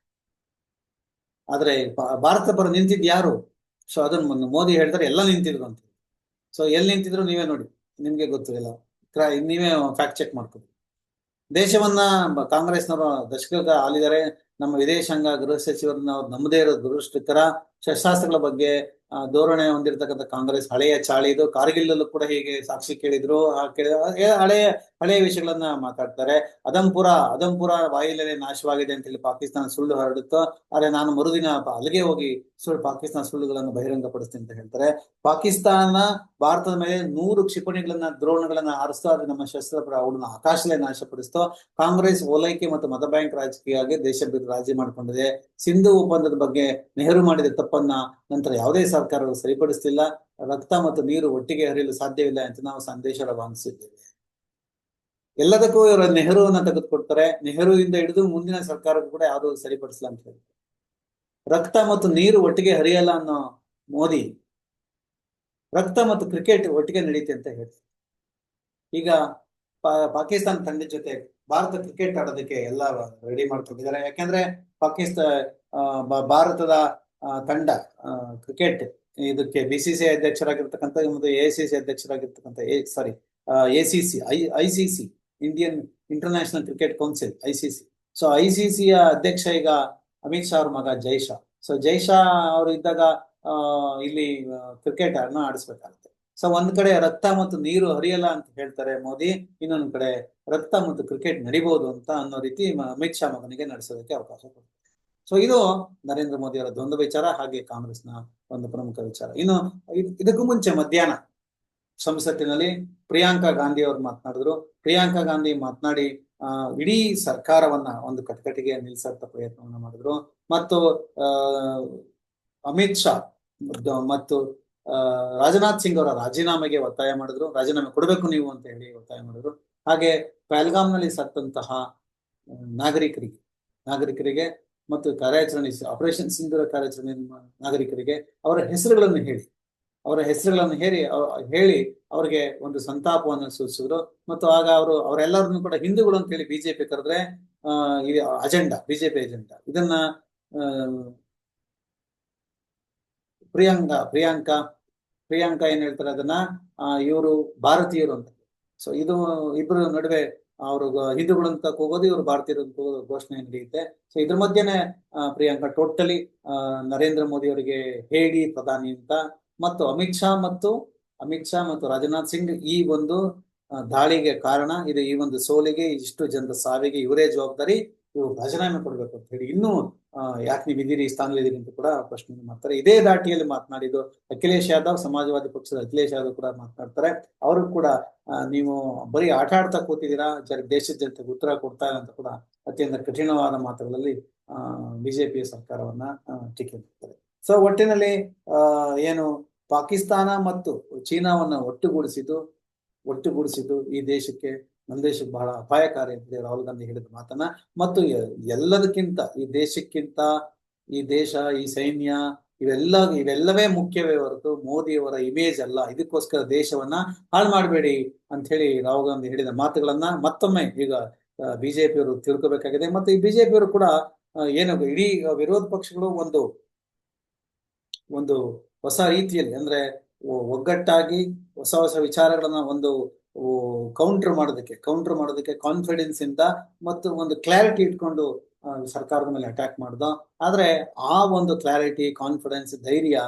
ಆದ್ರೆ ಭಾರತ ಪರ ನಿಂತಿದ್ ಯಾರು? ಸೊ ಅದನ್ನ ಮೋದಿ ಹೇಳ್ತಾರೆ ಎಲ್ಲ ನಿಂತಿದ್ರು ಅಂತ. ಸೊ, ಎಲ್ಲಿ ನಿಂತಿದ್ರು ನೀವೇ ನೋಡಿ. ನಿಮ್ಗೆ ಗೊತ್ತು ಎಲ್ಲ. ನೀವೇ ಫ್ಯಾಕ್ಟ್ ಚೆಕ್ ಮಾಡ್ಕೊಳ್ಳಿ ದೇಶವನ್ನ ಕಾಂಗ್ರೆಸ್ನವರು ದಶಕದ ಆಲಿದ್ದಾರೆ ನಮ್ಮ ವಿದೇಶಾಂಗ ಗೃಹ ಸಚಿವರನ್ನ ನಮ್ಮದೇ ಇರೋ ದುರಷ್ಟಕರ ಶಸ್ತ್ರಾಸ್ತ್ರಗಳ ಬಗ್ಗೆ ಧೋರಣೆ ಹೊಂದಿರತಕ್ಕಂಥ ಕಾಂಗ್ರೆಸ್ ಹಳೆಯ ಚಾಳಿ ಇದು. ಕಾರ್ಗಿಲ್ಲಲ್ಲೂ ಕೂಡ ಹೀಗೆ ಸಾಕ್ಷಿ ಕೇಳಿದ್ರು. ಹಳೆಯ ಹಳೆಯ ವಿಷಯಗಳನ್ನ ಮಾತಾಡ್ತಾರೆ. ಅದಂಪುರ ಅದಂಪುರ ವಾಯುನೆಲೆ ನಾಶವಾಗಿದೆ ಅಂತ ಹೇಳಿ ಪಾಕಿಸ್ತಾನ ಸುಳ್ಳು ಹರಡುತ್ತೋ, ಆದ್ರೆ ನಾನು ಮರುದಿನ ಅಲ್ಲಿಗೆ ಹೋಗಿ ಸುಳ್ಳು ಪಾಕಿಸ್ತಾನ ಸುಳ್ಳುಗಳನ್ನು ಬಹಿರಂಗಪಡಿಸ್ತೀನಿ ಅಂತ ಹೇಳ್ತಾರೆ. ಪಾಕಿಸ್ತಾನ ಭಾರತದ ಮೇಲೆ ನೂರು ಕ್ಷಿಪಣಿಗಳನ್ನ ದ್ರೋಣಗಳನ್ನ ಹಾರಿಸ್ತೋ ಅದು ನಮ್ಮ ಶಸ್ತ್ರ ಅವಳನ್ನ ಆಕಾಶಲೇ ನಾಶಪಡಿಸ್ತೋ. ಕಾಂಗ್ರೆಸ್ ಓಲೈಕೆ ಮತ್ತು ಮತ ಬ್ಯಾಂಕ್ ರಾಜಕೀಯವಾಗಿ ದೇಶ ಬಿಟ್ಟು ರಾಜಿ ಮಾಡಿಕೊಂಡಿದೆ. ಸಿಂಧು ಒಪ್ಪಂದದ ಬಗ್ಗೆ ನೆಹರು ಮಾಡಿದ ತಪ್ಪನ್ನ ನಂತರ ಯಾವುದೇ ಸರ್ಕಾರಗಳು ಸರಿಪಡಿಸ್ತಿಲ್ಲ. ರಕ್ತ ಮತ್ತು ನೀರು ಒಟ್ಟಿಗೆ ಹರಿಯಲು ಸಾಧ್ಯವಿಲ್ಲ ಅಂತ ನಾವು ಸಂದೇಶ ರವಾನಿಸಿದ್ದೇವೆ ಎಲ್ಲದಕ್ಕೂ ಇವರ ನೆಹರುವನ್ನ ತೆಗೆದುಕೊಡ್ತಾರೆ. ನೆಹರುವಿಂದ ಹಿಡಿದು ಮುಂದಿನ ಸರ್ಕಾರಕ್ಕೂ ಕೂಡ ಯಾವುದು ಸರಿಪಡಿಸಲ್ಲ ಅಂತ ಹೇಳಿ ರಕ್ತ ಮತ್ತು ನೀರು ಒಟ್ಟಿಗೆ ಹರಿಯಲ್ಲ ಅನ್ನೋ ಮೋದಿ. ರಕ್ತ ಮತ್ತು ಕ್ರಿಕೆಟ್ ಒಟ್ಟಿಗೆ ನಡೀತೆ ಅಂತ ಹೇಳ್ತಾರೆ. ಈಗ ಪಾಕಿಸ್ತಾನ ತಂಡದ ಜೊತೆ ಭಾರತ ಕ್ರಿಕೆಟ್ ಆಡೋದಕ್ಕೆ ಎಲ್ಲ ರೆಡಿ ಮಾಡ್ಕೊಂಡಿದ್ದಾರೆ. ಯಾಕಂದ್ರೆ ಪಾಕಿಸ್ತಾನ ಭಾರತದ ತಂಡ ಕ್ರಿಕೆಟ್ ಇದಕ್ಕೆ ಬಿ ಸಿ ಸಿ ಅಧ್ಯಕ್ಷರಾಗಿರ್ತಕ್ಕಂಥ ಮತ್ತು A C C ಅಧ್ಯಕ್ಷರಾಗಿರ್ತಕ್ಕಂಥ sorry A C C I I C C Indian International Cricket Council I C C so I C ಸಿಯ ಅಧ್ಯಕ್ಷ ಈಗ ಅಮಿತ್ ಶಾ ಅವ್ರ ಮಗ ಜೈ ಶಾ. ಸೊ ಜೈ ಶಾ ಅವರು ಇದ್ದಾಗ ಇಲ್ಲಿ ಕ್ರಿಕೆಟ್ ಅನ್ನ ಆಡಿಸ್ಬೇಕಾಗುತ್ತೆ. ಸೊ ಒಂದ್ ಕಡೆ ರಕ್ತ ಮತ್ತು ನೀರು ಹರಿಯಲ್ಲ ಅಂತ ಹೇಳ್ತಾರೆ ಮೋದಿ, ಇನ್ನೊಂದ್ ಕಡೆ ರಕ್ತ ಮತ್ತು ಕ್ರಿಕೆಟ್ ನಡಿಬಹುದು ಅಂತ ಅನ್ನೋ ರೀತಿ ಅಮಿತ್ ಶಾ ಮಗನಿಗೆ ನಡೆಸೋದಕ್ಕೆ ಅವಕಾಶ ಕೊಡ್ತಾರೆ. ಸೊ ಇದು ನರೇಂದ್ರ ಮೋದಿ ಅವರ ದ್ವಂದ್ವ ವಿಚಾರ, ಹಾಗೆ ಕಾಂಗ್ರೆಸ್ನ ಒಂದು ಪ್ರಮುಖ ವಿಚಾರ. ಇನ್ನು ಇದಕ್ಕೂ ಮುಂಚೆ ಮಧ್ಯಾಹ್ನ ಸಂಸತ್ತಿನಲ್ಲಿ ಪ್ರಿಯಾಂಕಾ ಗಾಂಧಿ ಅವರು ಮಾತನಾಡಿದ್ರು. ಪ್ರಿಯಾಂಕಾ ಗಾಂಧಿ ಮಾತನಾಡಿ ಇಡೀ ಸರ್ಕಾರವನ್ನ ಒಂದು ಕಟಕಟಿಗೆ ನಿಲ್ಸಂತ ಪ್ರಯತ್ನವನ್ನ ಮಾಡಿದ್ರು. ಮತ್ತು ಅಮಿತ್ ಶಾ ಮತ್ತು- ಮತ್ತು ರಾಜನಾಥ್ ಸಿಂಗ್ ಅವರ ರಾಜೀನಾಮೆಗೆ ಒತ್ತಾಯ ಮಾಡಿದ್ರು. ರಾಜೀನಾಮೆ ಕೊಡಬೇಕು ನೀವು ಅಂತ ಹೇಳಿ ಒತ್ತಾಯ ಮಾಡಿದ್ರು. ಹಾಗೆ ಪಹಲ್ಗಾಮ್ನಲ್ಲಿ ಸತ್ತಂತಹ ನಾಗರಿಕರಿಗೆ ನಾಗರಿಕರಿಗೆ ಮತ್ತು ಕಾರ್ಯಾಚರಣೆ, ಆಪರೇಷನ್ ಸಿಂಧೂರ ಕಾರ್ಯಾಚರಣೆ ನಾಗರಿಕರಿಗೆ ಅವರ ಹೆಸರುಗಳನ್ನು ಹೇಳಿ ಅವರ ಹೆಸರುಗಳನ್ನು ಅವ- ಹೇಳಿ ಅವರಿಗೆ ಒಂದು ಸಂತಾಪವನ್ನು ಸೂಚಿಸಿದ್ರು. ಮತ್ತು ಆಗ ಅವರು, ಅವರೆಲ್ಲರನ್ನು ಕೂಡ ಹಿಂದೂಗಳು ಅಂತ ಹೇಳಿ ಬಿಜೆಪಿ ಕರೆದ್ರೆ ಅಜೆಂಡಾ, ಬಿಜೆಪಿ ಅಜೆಂಡಾ. ಇದನ್ನ ಪ್ರಿಯಾಂಕಾ ಪ್ರಿಯಾಂಕಾ ಪ್ರಿಯಾಂಕಾ ಏನ್ ಹೇಳ್ತಾರೆ ಅದನ್ನ? ಇವರು ಭಾರತೀಯರು ಅಂತ. ಸೊ ಇದು ಇಬ್ಬರು ನಡುವೆ ಅವರು ಹಿಂದೂಗಳು ಅಂತ ಹೋಗೋದು ಇವರು ಭಾರತೀಯರು ಅಂತ ಘೋಷಣೆ ನಡೆಯುತ್ತೆ. ಸೊ ಇದ್ರ ಮಧ್ಯೆನೆ ಪ್ರಿಯಾಂಕಾ ಟೋಟಲಿ ನರೇಂದ್ರ ಮೋದಿ ಅವರಿಗೆ ಹೇಳಿ ಪ್ರಧಾನಿ ಅಂತ ಮತ್ತು ಅಮಿತ್ ಶಾ ಮತ್ತು ಅಮಿತ್ ಶಾ ಮತ್ತು ರಾಜನಾಥ್ ಸಿಂಗ್ ಈ ಒಂದು ದಾಳಿಗೆ ಕಾರಣ ಇದು ಈ ಒಂದು ಸೋಲಿಗೆ, ಇಷ್ಟು ಜನರ ಸಾವಿಗೆ ಇವರೇ ಜವಾಬ್ದಾರಿ, ಇವರು ರಾಜೀನಾಮೆ ಕೊಡ್ಬೇಕು ಅಂತ ಹೇಳಿ ಇನ್ನೂ ಯಾಕೆ ನೀವು ಇದ್ದೀರಿ, ಈ ಸ್ಥಾನದಲ್ಲಿದ್ದೀರಿ ಅಂತ ಕೂಡ ಪ್ರಶ್ನೆ ಮಾಡ್ತಾರೆ. ಇದೇ ದಾಟಿಯಲ್ಲಿ ಮಾತನಾಡಿದ್ದು ಅಖಿಲೇಶ್ ಯಾದವ್, ಸಮಾಜವಾದಿ ಪಕ್ಷದ ಅಖಿಲೇಶ್ ಯಾದವ್ ಕೂಡ ಮಾತನಾಡ್ತಾರೆ. ಅವರು ಕೂಡ ನೀವು ಬರೀ ಆಟ ಆಡ್ತಾ ಕೂತಿದ್ದೀರಾ ಜರ ದೇಶದ ಜನತೆಗೆ ಉತ್ತರ ಕೊಡ್ತಾ ಅಂತ ಕೂಡ ಅತ್ಯಂತ ಕಠಿಣವಾದ ಮಾತುಗಳಲ್ಲಿ ಬಿಜೆಪಿಯ ಸರ್ಕಾರವನ್ನ ಟೀಕೆ ಮಾಡ್ತಾರೆ. ಸೊ ಒಟ್ಟಿನಲ್ಲಿ ಏನು ಪಾಕಿಸ್ತಾನ ಮತ್ತು ಚೀನಾವನ್ನ ಒಟ್ಟುಗೂಡಿಸಿದ್ದು ಒಟ್ಟುಗೂಡಿಸಿದ್ದು ಈ ದೇಶಕ್ಕೆ ನಮ್ಮ ದೇಶಕ್ಕೆ ಬಹಳ ಅಪಾಯಕಾರಿ ಅಂತ ರಾಹುಲ್ ಗಾಂಧಿ ಹೇಳಿದ ಮಾತನ್ನ. ಮತ್ತು ಎಲ್ಲದಕ್ಕಿಂತ, ಈ ದೇಶಕ್ಕಿಂತ, ಈ ದೇಶ, ಈ ಸೈನ್ಯ, ಇವೆಲ್ಲ, ಇವೆಲ್ಲವೇ ಮುಖ್ಯವೇ ಹೊರತು ಮೋದಿಯವರ ಇಮೇಜ್ ಅಲ್ಲ. ಇದಕ್ಕೋಸ್ಕರ ದೇಶವನ್ನ ಹಾಳು ಮಾಡಬೇಡಿ ಅಂತ ಹೇಳಿ ರಾಹುಲ್ ಗಾಂಧಿ ಹೇಳಿದ ಮಾತುಗಳನ್ನ ಮತ್ತೊಮ್ಮೆ ಈಗ ಬಿಜೆಪಿಯವರು ತಿಳ್ಕೋಬೇಕಾಗಿದೆ. ಮತ್ತು ಈ ಬಿಜೆಪಿಯವರು ಕೂಡ ಏನು, ಇಡೀ ವಿರೋಧ ಪಕ್ಷಗಳು ಒಂದು ಒಂದು ಹೊಸ ರೀತಿಯಲ್ಲಿ ಅಂದ್ರೆ ಒಗ್ಗಟ್ಟಾಗಿ ಹೊಸ ಹೊಸ ವಿಚಾರಗಳನ್ನ ಒಂದು ಕೌಂಟರ್ ಮಾಡೋದಕ್ಕೆ ಕೌಂಟರ್ ಮಾಡೋದಕ್ಕೆ ಕಾನ್ಫಿಡೆನ್ಸ್ ಇಂದ ಮತ್ತು ಒಂದು ಕ್ಲಾರಿಟಿ ಇಟ್ಕೊಂಡು ಸರ್ಕಾರದ ಮೇಲೆ ಅಟ್ಯಾಕ್ ಮಾಡ್ದ. ಆದ್ರೆ ಆ ಒಂದು ಕ್ಲಾರಿಟಿ ಕಾನ್ಫಿಡೆನ್ಸ್ ಧೈರ್ಯ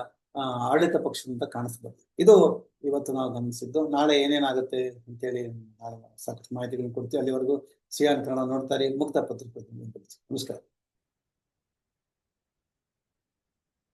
ಆಡಳಿತ ಪಕ್ಷದಿಂದ ಕಾಣಿಸ್ಬೋದು. ಇದು ಇವತ್ತು ನಾವು ಗಮನಿಸಿದ್ದು. ನಾಳೆ ಏನೇನಾಗುತ್ತೆ ಅಂತೇಳಿ ಸಾಕಷ್ಟು ಮಾಹಿತಿಗಳನ್ನು ಕೊಡ್ತೀವಿ. ಅಲ್ಲಿವರೆಗೂ ಸಿಯಾನ್ ಕನ್ನಡ ನೋಡ್ತಾರೆ ಮುಕ್ತ ಪತ್ರಿಕೆ ನಮಸ್ಕಾರ.